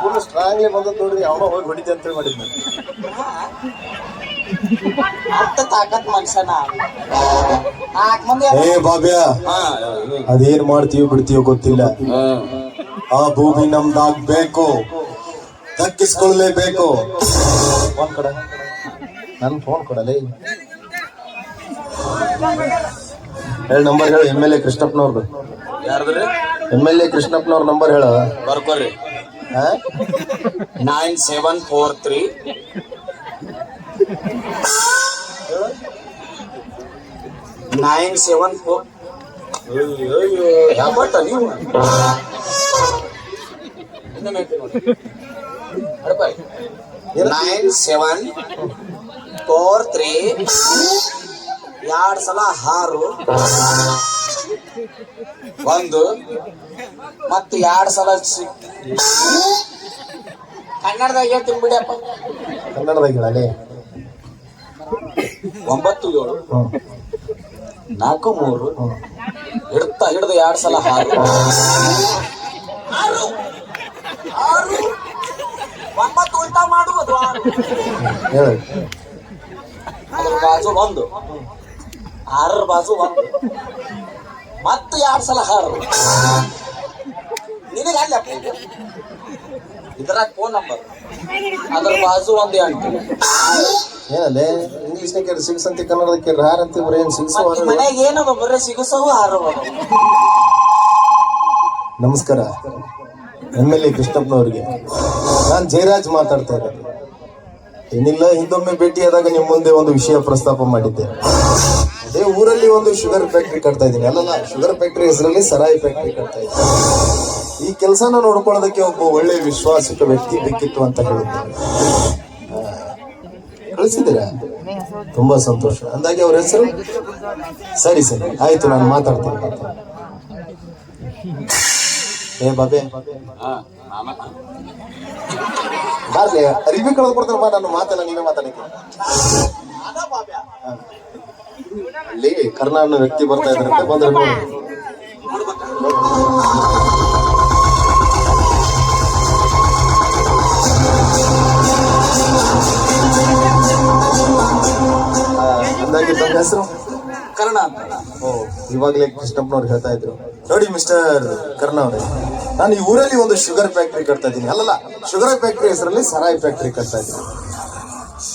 ಪೂರ್ಣ ಸ್ಟ್ರಾಂಗ್ಲಿ ಬಂದದ್ ನೋಡ್ರಿ ಯಾವ ಹೋಗಿ ಹೊಡಿದೆ ಅಂತ ಹೇಳಿ ಅರ್ಥ ತಾಕತ್ ಮನುಷ್ಯನ. ನಾಲ್ಕು ಮಂದಿ ಏ ಬಾಬ್ಯ ಅದೇನ್ ಮಾಡ್ತೀವಿ ಬಿಡ್ತೀವಿ ಗೊತ್ತಿಲ್ಲ. ಆ ಭೂಮಿ ನಮ್ದಾಗ್ಬೇಕು ದಕ್ಕಿಸ್ಕೊಳ್ಳಲೇಬೇಕು ಫೋನ್ ಕೊಡ. ನನ್ ಫೋನ್ ಕೊಡಲೇ ಹೇಳಿ ನಂಬರ್ ಹೇಳು ಎಂ ಎಲ್ ಎ ಕೃಷ್ಣಪ್ಪನವ್ರದ್ದು ಯಾರ್ದ್ರಿ ಎಂ ಎಲ್ ಎ ಕೃಷ್ಣಪ್ಪನವ್ರ ನಂಬರ್ ಹೇಳ. ಬರ್ಕೋರಿ nine seven four three nine seven four ಯಾವತ್ತ ನೀವು ನೈನ್ ಸೆವೆನ್ ಫೋರ್ ತ್ರೀ ಎರಡು ಸಲ ಹಾರು ಒಂದು ಮತ್ತೆ ಎರಡು ಸಲ ಸಿ- ಕನ್ನಡದಾಗ ಹೇಳ್ತೀನಿ ಬಿಡಿಯಪ್ಪ ಕನ್ನಡದಾಗ ಹೇಳಲೇ ಒಂಬತ್ತು ಏಳು ನಾಲ್ಕು ಮೂರು ಹಿಡ್ತಾ ಹಿಡ್ದು ಎರಡು ಸಲ ಆರು ಆರು ಒಂಬತ್ತು ಉಲ್ಟಾ ಮಾಡುವುದು ಅದ್ರ ಬಾಜು ಒಂದು. ಆರರ ಬಾಜು ಒಂದು. ಮತ್ತು ಎರಡು ಸಲ ಹಾರು ನಿನಗೆ ಅಲ್ಲಪ್ಪ ಇದ್ರಾಗ ಫೋನ್ ನಂಬರ್ ಅದ್ರ ಬಾಜು ಒಂದು ಎಂಟು ಏನಲ್ಲೇ ಇಂಗ್ಲೀಷ್ನಾಗ ಕೇಳಿ ಸಿಗ್ಸ್ ಅಂತ ಕನ್ನಡದ ಕೇಳಿ ಹಾರ ಅಂತ ಬರೀ ಏನು ಮತ್ತೆ ಮನ್ಯಾಗ ಏನದ ಬರೀ ಸಿಗಸವು ಹಾರು ನಮಸ್ಕಾರ. ಎಂ ಎಲ್ ಎ ಕೃಷ್ಣಪ್ಪನವ್ರಿಗೆ. ನಾನು ಜಯರಾಜ್ ಮಾತಾಡ್ತಾ ಇರೋದು. ಏನಿಲ್ಲ ಹಿಂದೊಮ್ಮೆ ಭೇಟಿಯಾದಾಗ ನಿಮ್ಮ ಮುಂದೆ ಒಂದು ವಿಷಯ ಪ್ರಸ್ತಾಪ ಮಾಡಿದ್ದೆ. ಅದೇ ಊರಲ್ಲಿ ಒಂದು ಶುಗರ್ ಫ್ಯಾಕ್ಟ್ರಿ ಕಟ್ತಾ ಇದ್ದೀನಿ. ಅಲ್ಲಲ್ಲ ಶುಗರ್ ಫ್ಯಾಕ್ಟ್ರಿ ಹೆಸರಲ್ಲಿ ಸರಾಯಿ ಫ್ಯಾಕ್ಟ್ರಿ ಕಟ್ತಾ ಇದ್ದೀನಿ. ಈ ಕೆಲಸನ ನೋಡ್ಕೊಳ್ಳೋದಕ್ಕೆ ಒಬ್ಬ ಒಳ್ಳೆ ವಿಶ್ವಾಸಿತ ವ್ಯಕ್ತಿ ಬೇಕಿತ್ತು ಅಂತ ಹೇಳುತ್ತೆ. ಕಳಿಸಿದ್ದೀರಾ? ತುಂಬಾ ಸಂತೋಷ. ಅಂದಾಗೆ ಅವ್ರ ಹೆಸರು? ಸರಿ ಸರಿ. ಆಯ್ತು ನಾನು ಮಾತಾಡ್ತೀನಿ. ಏ ಬಾಬೆ. ಬರ್ಲಿ ಅರಿವಿ ಕಳೆದು ಕೊಡ್ತಾರೆ ನಾನು ಮಾತಲ್ಲ ನೀವೇ ಮಾತಾಡಕ್ಕೆ ಕರ್ಣ ಅನ್ನೋ ವ್ಯಕ್ತಿ ಬರ್ತಾ ಇದ್ದಾರೆ. ಬಂದ್ರೆ ಅಂದಾಗೆ ತಮ್ಮ ಹೆಸರು? ಕರ್ಣ ಅಂತ. ಓ ಇವಾಗಲೇ ಕೃಷ್ಣಪ್ಪನವ್ರು ಹೇಳ್ತಾ ಇದ್ರು. ನೋಡಿ ಮಿಸ್ಟರ್ ಕರ್ಣ ಅವರೇ ನಾನು ಈ ಊರಲ್ಲಿ ಒಂದು ಶುಗರ್ ಫ್ಯಾಕ್ಟ್ರಿ ಕಟ್ತಾ ಇದ್ದೀನಿ. ಅಲ್ಲಲ್ಲ ಶುಗರ್ ಫ್ಯಾಕ್ಟ್ರಿ ಹೆಸರಲ್ಲಿ ಸರಾಯಿ ಫ್ಯಾಕ್ಟ್ರಿ ಕಟ್ತಾ ಇದ್ದೀನಿ.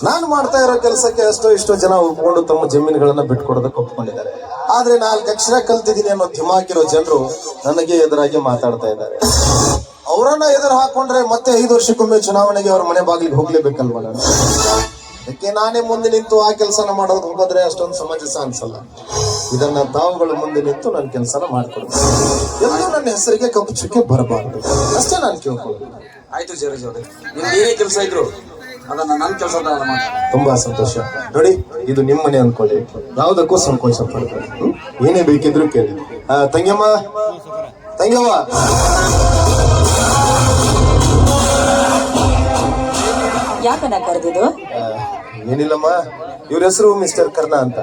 ನಾನು ಮಾಡ್ತಾ ಇರೋ ಕೆಲಸಕ್ಕೆ ಅಷ್ಟೋ ಇಷ್ಟೋ ಜನ ಒಪ್ಕೊಂಡು ತಮ್ಮ ಜಮೀನುಗಳನ್ನ ಬಿಟ್ಕೊಡೋದಕ್ಕೆ ಒಪ್ಕೊಂಡಿದ್ದಾರೆ. ಆದ್ರೆ ನಾಲ್ಕು ಅಕ್ಷರ ಕಲ್ತಿದ್ದೀನಿ ಅನ್ನೋ ಧಿಮಾಕಿರೋ ಜನರು ನನಗೆ ಎದುರಾಗಿ ಮಾತಾಡ್ತಾ ಇದ್ದಾರೆ. ಅವರನ್ನ ಎದುರು ಹಾಕೊಂಡ್ರೆ ಮತ್ತೆ ಐದು ವರ್ಷಕ್ಕೊಮ್ಮೆ ಚುನಾವಣೆಗೆ ಅವ್ರ ಮನೆ ಬಾಗಿಲಿಗೆ ಹೋಗ್ಲೇಬೇಕಲ್ವ ನಾನು? ಅದಕ್ಕೆ ನಾನೇ ಮುಂದೆ ನಿಂತು ಆ ಕೆಲಸನ ಮಾಡೋದು ಹೋಗೋದ್ರೆ ಅಷ್ಟೊಂದು ಸಮಂಜಸ ಅನ್ಸಲ್ಲ ಇದನ್ನ ತಾವುಗಳ ಮುಂದೆ ನಿಂತು ನನ್ನ ಕೆಲಸನ ಮಾಡ್ಕೊಡ್ತೀನಿ. ಎಲ್ಲೂ ನನ್ನ ಹೆಸರಿಗೆ ಕಪ್ಪು ಚುಕ್ಕೆ ಬರಬಾರದು. ಅಷ್ಟೇ ನಾನು ಕೇಳ್ಕೊಳ್ಳೋದು ಆಯ್ತು ಜರಜ್ ಅವ್ರೆ ಏನೇ ಕೆಲಸ ಇದ್ರು ಅದನ್ನ ನನ್ನ ಕೆಲಸ ಮಾಡಿ ತುಂಬಾ ಸಂತೋಷ. ನೋಡಿ ಇದು ನಿಮ್ಮನೆ ಅನ್ಕೊಳ್ಳಿ. ಯಾವ್ದಕ್ಕೂ ಸಂಕೋಚ ಪಡ್ಬೇಡಿ. ಏನೇ ಬೇಕಿದ್ರು ಕೇಳಿ. ತಂಗಮ್ಮ ತಂಗಮ್ಮ ಕರೆದಿದ್ದು? ಏನಿಲ್ಲಮ್ಮ. ಇವ್ರ ಹೆಸರು ಮಿಸ್ಟರ್ ಕರ್ಣ ಅಂತ.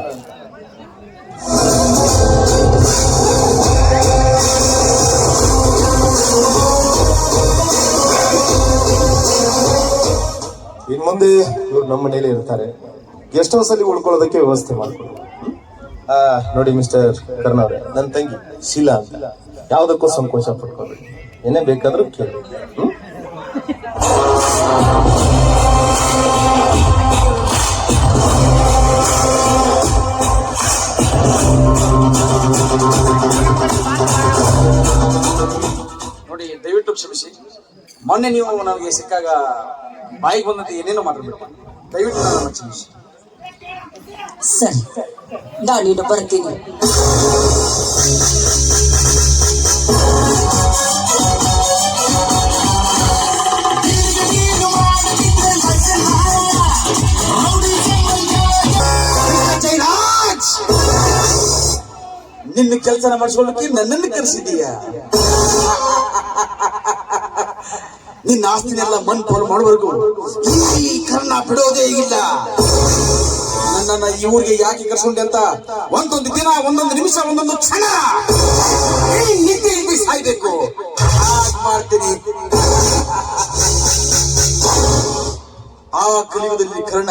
ಮುಂದೆ ಇವ್ರು ನಮ್ಮ ಮನೇಲಿ ಇರ್ತಾರೆ. ಗೆಸ್ಟ್ ಅಲ್ಲಿ ಉಳ್ಕೊಳ್ಳೋದಕ್ಕೆ ವ್ಯವಸ್ಥೆ ಹ್ಮ್? ನೋಡಿ ಮಿಸ್ಟರ್ ಕರ್ಣ ಅವ್ರೆ ನನ್ನ ತಂಗಿ ಶೀಲಾ ಅಂತ. ಯಾವುದಕ್ಕೂ ಸಂಕೋಚ ಪಡ್ಕೋಬೇಡಿ. ಏನೇ ಬೇಕಾದ್ರೂ ಕೇಳಿ. ನೋಡಿ, ದಯವಿಟ್ಟು ಕ್ಷಮಿಸಿ. ಮೊನ್ನೆ ನೀವು ನನಗೆ ಸಿಕ್ಕಾಗ ಬಾಯಿಗೆ ಬಂದಂತೆ ಏನೇನೋ ಮಾತಾಡ್ಬಿಟ್ಟು ದಯವಿಟ್ಟು ನನ್ನ ಕ್ಷಮಿಸಿ ಸರಿ ನಾನಿನ್ನು ಬರ್ತೀನಿ ನಿನ್ನ ಕೆಲಸನ ಮಾಡಿಸ್ಕೊಳ್ಳಕ್ಕೆ ನನ್ನನ್ನು ಕರೆಸಿದೀಯ ನಿನ್ನ ಆಸ್ತಿನೆಲ್ಲ ಮಣ್ ಪಾಲು ಮಾಡಬೇಕು ಈ ಕರ್ಣ ಬಿಡೋದೇ ಇಲ್ಲ. ನನ್ನ ನನ್ನನ್ನ ಈ ಊರಿಗೆ ಯಾಕೆ ಕರ್ಸೊಂಡೆ ಅಂತ ಒಂದೊಂದು ದಿನ, ಒಂದೊಂದು ನಿಮಿಷ, ಒಂದೊಂದು ಕ್ಷಣ ನಿದ್ದೆ ಇಲ್ಲಿ ಸಾಯ್ಬೇಕು. ಮಾಡ್ತೀನಿ. ಆ ಕಲಿಯುಗದಲ್ಲಿ ಕರ್ಣ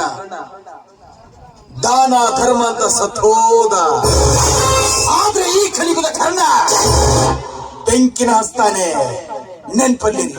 ದಾನ, ಧರ್ಮ ಅಂತ ಸತ್ತೋದ. ಆದ್ರೆ ಈ ಕಲಿಯುಗದ ಕರ್ಣ ಬೆಂಕಿನ ಹಸ್ತಾನೆ. ನೆನ್ಪಲ್ಲಿರಿ